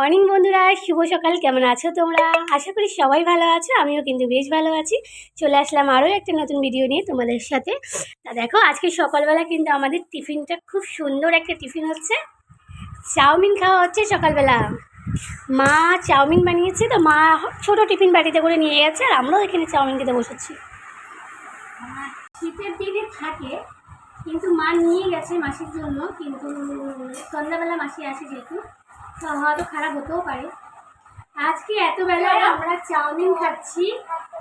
Morning বন্ধুরা। শুভ সকাল। কেমন আছো তোমরা? আশা করি সবাই ভালো আছো। আমিও কিন্তু বেশ ভালো আছি। চলে আসলাম আরও একটা নতুন ভিডিও নিয়ে তোমাদের সাথে। তা দেখো, আজকে সকালবেলা কিন্তু আমাদের টিফিনটা খুব সুন্দর একটা টিফিন হচ্ছে। চাউমিন খাওয়া হচ্ছে সকালবেলা। মা চাউমিন বানিয়েছে, তো মা ছোটো টিফিন বাটিতে করে নিয়ে গেছে, আর আমরাও এখানে চাউমিন খেতে বসেছি। শীতের দিনে থাকে, কিন্তু মা নিয়ে গেছে মাসির জন্য, কিন্তু সন্ধ্যাবেলা মাসি আসে যেহেতু। হয়তো খারাপ হতেও পারে। আজকে এত বেলায় আমরা চাউমিন খাচ্ছি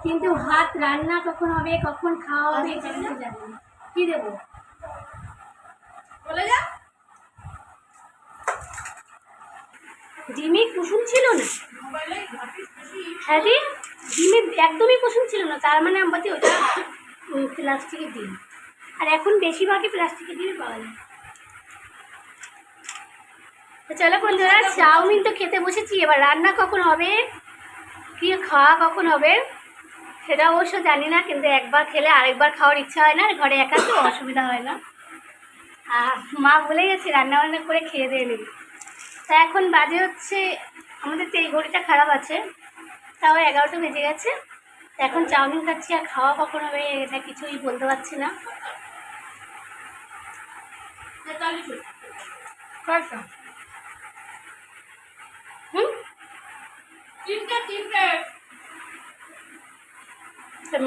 কিন্তু ভাত রান্না কখন হবে কখন খাওয়া হবে না। কী দেবো? বলে যা ডিমে কুসুম ছিল না? হ্যাঁ দি ডিমে একদমই কুসুম ছিল না তার মানে আমাদের ওটা প্লাস্টিকের ডিম। আর এখন বেশিরভাগই প্লাস্টিকের ডিমই পাওয়া যায়। চলো বন্ধুরা, চাউমিন তো খেতে বসেছি, এবার রান্না কখন হবে? কি খাওয়া কখন হবে? সেটা অবশ্য জানি না, কিন্তু একবার খেলে আরেকবার খাওয়ার ইচ্ছা হয় না, আর ঘরে একা তো অসুবিধা হয় না। মা বলে গেছে রান্না বান্না করে খেয়ে দিয়ে নিবি। তা এখন বাজে হচ্ছে, আমাদের তো এই ঘড়িটা খারাপ আছে, তাও এগারোটা বেজে গেছে। এখন চাউমিন খাচ্ছি, আর খাওয়া কখন হবে এটা কিছুই বলতে পারছি না।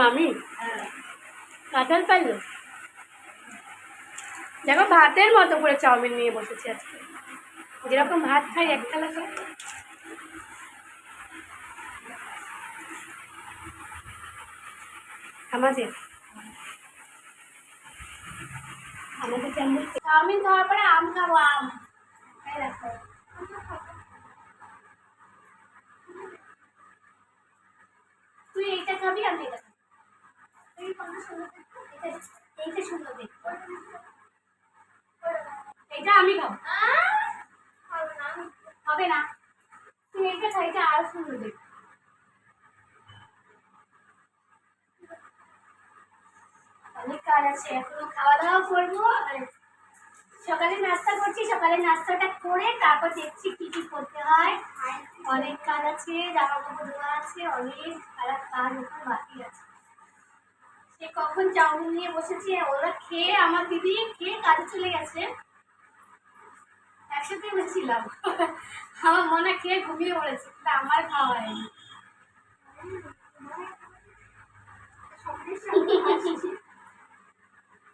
মামি কাঁঠাল পাইলো? দেখো ভাতের মতো করে চাউমিন নিয়ে বসেছি আজকে। যেরকম ভাত খাই এক থালা খাই। আমাদের? আমাদের চাউমিন খাওয়ার পরে আম খাব আম। এই দেখো। তুই আমি এটা? এইটা আমি খাব হবে না তুই এইটা এটা আরও সুন্দর দেখতে। অনেক কাজ আছে, এখনও খাওয়া দাওয়া করব, আর সকালে নাস্তা করছি সকালে নাস্তাটা করে তারপর দেখছি কি কি করতে হয়। অনেক কাজ আছে জামা কাপড় ধোয়া আছে অনেক খারাপ কাজ এখন বাকি আছে। সে কখন চাউমিন নিয়ে বসেছে ওরা খেয়ে আমার দিদি খেয়ে কাজে চলে গেছে। একসাথে বসছিলাম। আমার মনে খেয়ে ঘুমিয়ে পড়েছে কিন্তু আমার খাওয়া হয়নি।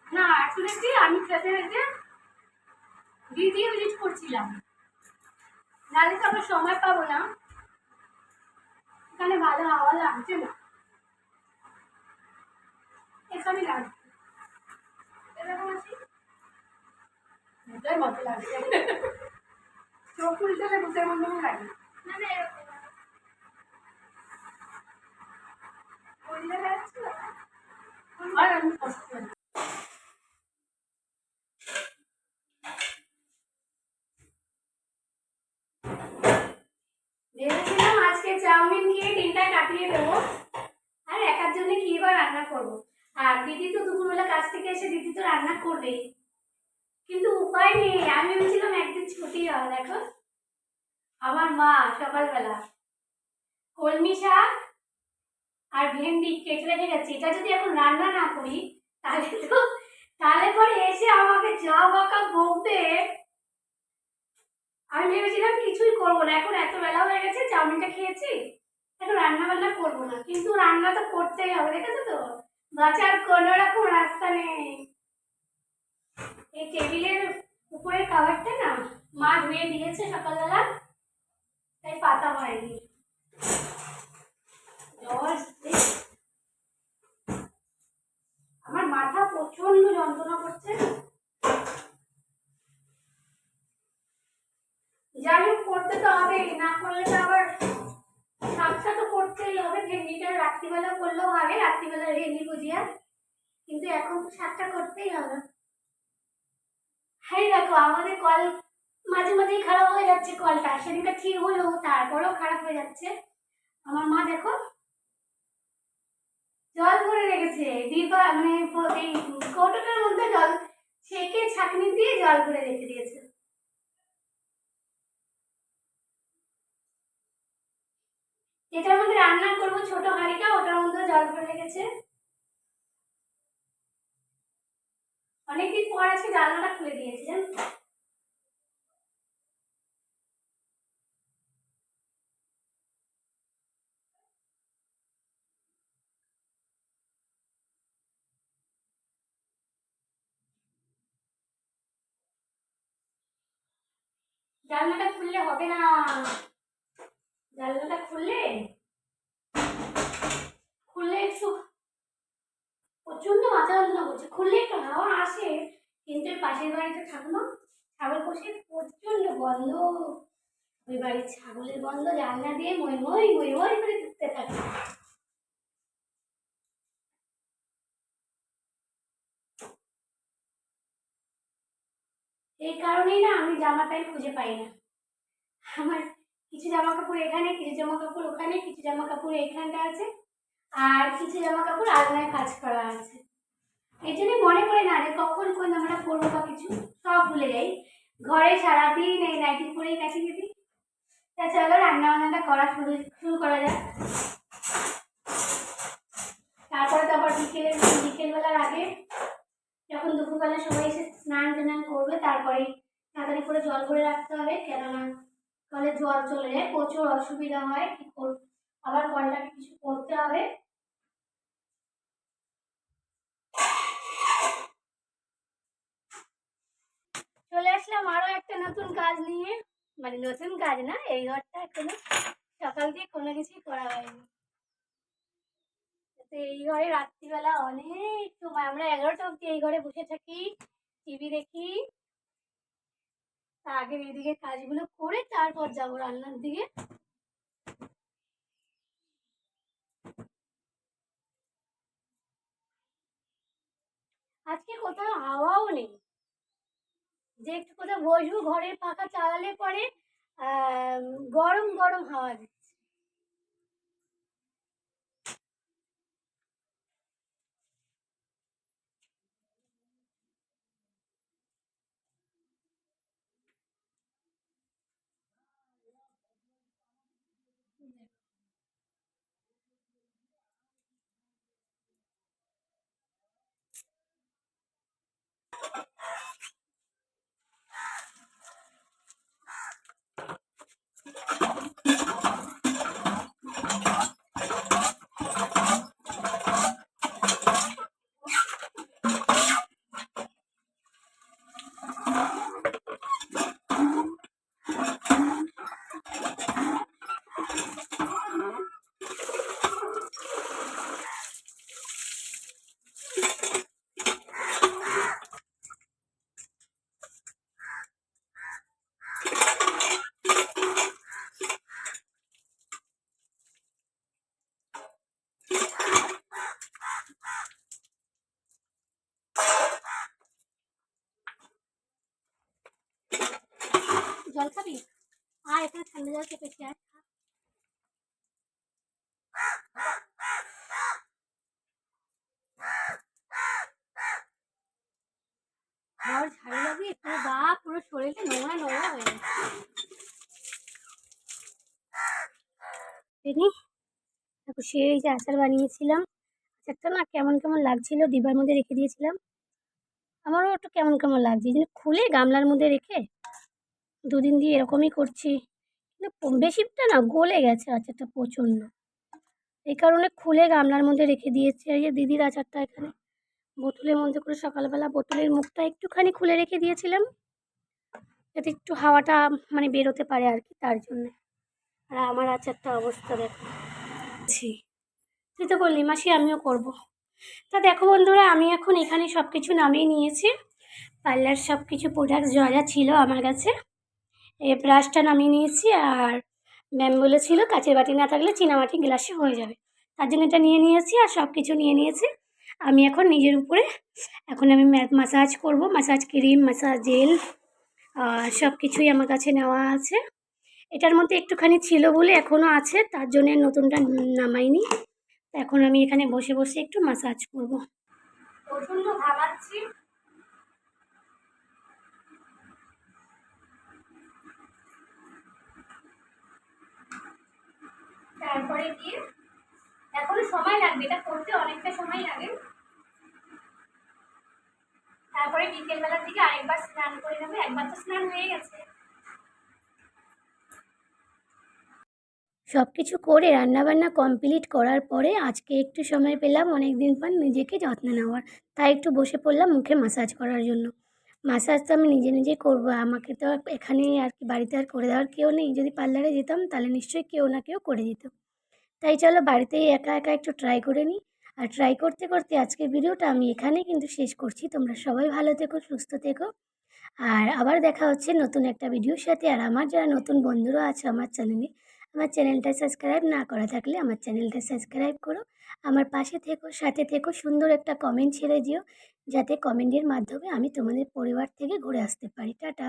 না আসলে আমি খেতে খেতে দিদি ভিজিট করছিলাম। নাহলে তো আমরা সময় পাবো না। এখানে ভালো হাওয়া লাগছে না। এখানে লাগছে মতো লাগছে। চোখ খুলতে হলে করি। ভেবেছিলাম আজকে চাউমিন খেয়ে দিনটা কাটিয়ে দেবো আর একার জন্য কি বা রান্না করব? আর দিদি তো দুপুরবেলা কাজ থেকে এসে দিদি তো রান্না করবেই। কিন্তু উপায় নেই, আমি ভেবেছিলাম একদিন ছুটি হবে দেখো। আমার মা সকালবেলা কলমি শাক আর ভেন্ডি কেটে রেখে গেছে। এটা যদি এখন রান্না না করি, তাহলে তো তাহলে পরে এসে আমাকে যা বকা বকবে। আমি ভেবেছিলাম কিছুই করব না। এখন এত বেলা হয়ে গেছে, চাউমিনটা খেয়েছি। এখন রান্না বান্না করব না। কিন্তু রান্না তো করতেই হবে, দেখেছ তো? বাঁচার কোনো রকম রাস্তা নেই। এই টেবিলের উপরের কাভারটা না, মা ধুয়ে দিয়েছে সকালবেলা, তাই পাতা হয়নি। আমার মাথা প্রচণ্ড যন্ত্রণা করছে। যাই হোক, করতে তো হবে না করলে তো আবার শাকটা তো করতেই হবে। ভেন্ডিটা রাত্রিবেলা করলেও হবে, রাত্রিবেলা ভেন্ডি ভুজিয়া। কিন্তু এখন শাকটা করতেই হবে। হ্যাঁ দেখো, আমাদের কল মাঝে মাঝেই খারাপ হয়ে যাচ্ছে কলটা। সেদিনটা ঠিক হলো, তারপরেও খারাপ হয়ে যাচ্ছে। আমার মা দেখো, জল ভরে রেখেছে। ডিবা মানে এই কৌটোটার মধ্যে জল, ছেঁকে ছাঁকনি দিয়ে জল ভরে রেখে দিয়েছে। যেটার মধ্যে রান্না করব ছোট হাঁড়িটা, ওটার মধ্যে জল ভরে রেখেছে। অনেকদিন পর আজকে জানলাটা খুলে জানলাটা খুললে হবে না। জানলাটা খুললে? খুললে একটু প্রচণ্ড মাথা যন্ত্রণা করছে। খুললে একটু হাওয়া আসে। কিন্তু পাশের বাড়িতে থাকল ছাগল পোষে প্রচণ্ড গন্ধ। ওই বাড়ির ছাগলের গন্ধ জানলা দিয়ে মই মই মই মই করে ঢুকতে থাকে। এই কারণেই না আমি জামা প্যান্ট খুঁজে পাই না। আমার কিছু জামা কাপড় এখানে, কিছু জামা কাপড় ওখানে, কিছু জামা কাপড় এইখানটা আছে, আর কিছু জামা কাপড় আলনায় কাজ করা আছে। এই জন্যই মনে পড়ে না যে কখন কোন জামাটা পরবো বা কিছু, সব ভুলে যাই। ঘরে সারাদিন এই নাইটি পরেই কাছে দিই তা চলো রান্না বান্নাটা করা শুরু শুরু করা যাক। তারপরে তো আবার বিকেলের বিকেলবেলার আগে যখন দুপুরবেলা সবাই এসে স্নান টান করবে তারপরে তাড়াতাড়ি করে জল ভরে রাখতে হবে। কেননা কলে জল চলে যায়, প্রচুর অসুবিধা হয় আবার কলটাকে কিছু করতে হবে? চলে আসলাম আরও একটা নতুন কাজ নিয়ে। মানে নতুন কাজ না, এই ঘরটা এখনও সকাল দিয়ে কোনো কিছুই করা হয়নি। তো এই ঘরে রাত্রিবেলা অনেক সময়, আমরা এগারোটা অবধি এই ঘরে বসে থাকি, টিভি দেখি আগে এদিকে কাজগুলো করে তারপর যাব রান্নার দিকে। আজকে কোথাও হাওয়াও নেই। যে একটু কোথাও বসবো, ঘরের পাখা চালালে পরে গরম গরম হাওয়া দিচ্ছে জল খাবি আর এখানে ঠান্ডা জল চেপেছি আর খা। ঘর ঝাড়ু লাগিয়ে পুরো গা পুরো শরীরটা নোংরা নোংরা হয়ে গেছে। সেই যে আচার বানিয়েছিলাম। আচারটা না কেমন কেমন লাগছিল ডিবার মধ্যে রেখে দিয়েছিলাম। আমারও একটু কেমন কেমন লাগছে, এই খুলে গামলার মধ্যে রেখে দুদিন দিয়ে এরকমই করছি। কিন্তু বেশিটা না, গলে গেছে আচারটা প্রচণ্ড। এই কারণে খুলে গামলার মধ্যে রেখে দিয়েছি। এই যে দিদির আচারটা এখানে। বোতলের মধ্যে করে সকালবেলা বোতলের মুখটা একটুখানি খুলে রেখে দিয়েছিলাম, যাতে একটু হাওয়াটা মানে বেরোতে পারে আর কি তার জন্যে। আর আমার আচারটা অবস্থা দেখো। তুই তো বললি মাসি আমিও করব। তা দেখো বন্ধুরা, আমি এখন এখানে সব কিছু নামিয়ে নিয়েছি। পার্লার সব কিছু প্রোডাক্ট যা যা ছিল আমার কাছে, এই ব্রাশটা নামিয়ে নিয়েছি আর ম্যাম বলেছিল কাচের বাটি না থাকলে চিনামাটি গ্লাসে হয়ে যাবে। তার জন্য এটা নিয়ে নিয়েছি আর সব কিছু নিয়ে নিয়েছি। আমি এখন নিজের উপরে, এখন আমি মাসাজ করব মাসাজ ক্রিম মাসাজ জেল সব কিছুই আমার কাছে নেওয়া আছে। এটার মধ্যে একটুখানি ছিল বলে এখনও আছে, তার জন্য নতুনটা নামাইনি। এখন আমি এখানে বসে বসে একটু মাসাজ করব। তারপরে গিয়ে, এখনও সময় লাগবে, এটা করতে অনেকটা সময় লাগে। তারপরে বিকেলবেলার দিকে আরেকবার স্নান করে নেবে, একবার তো স্নান হয়ে গেছে। সব কিছু করে রান্নাবান্না কমপ্লিট করার পরে আজকে একটু সময় পেলাম অনেক দিন পর নিজেকে যত্ন নেওয়ার। তাই একটু বসে পড়লাম মুখে মাসাজ করার জন্য। মাসাজ তো আমি নিজে নিজে করব, আমাকে তো এখানে আর কি, বাড়িতে আর করে দেওয়ার কেউ নেই। যদি পার্লারে যেতাম তাহলে নিশ্চয়ই কেউ না কেউ করে দিত। তাই চলো বাড়িতেই একা একা একটু ট্রাই করে নিই। আর ট্রাই করতে করতে আজকের ভিডিওটা আমি এখানেই কিন্তু শেষ করছি। তোমরা সবাই ভালো থেকো, সুস্থ থেকো। আর আবার দেখা হচ্ছে নতুন একটা ভিডিওর সাথে। আর আমার যারা নতুন বন্ধুরা আছে আমার চ্যানেলে আমার চ্যানেলটা সাবস্ক্রাইব না করা থাকলে আমার চ্যানেলটা সাবস্ক্রাইব করো। আমার পাশে থেকো, সাথে থেকো, সুন্দর একটা কমেন্ট ছেড়ে দিও। যাতে কমেন্টের মাধ্যমে আমি তোমাদের পরিবার থেকে ঘুরে আসতে পারি। টাটা।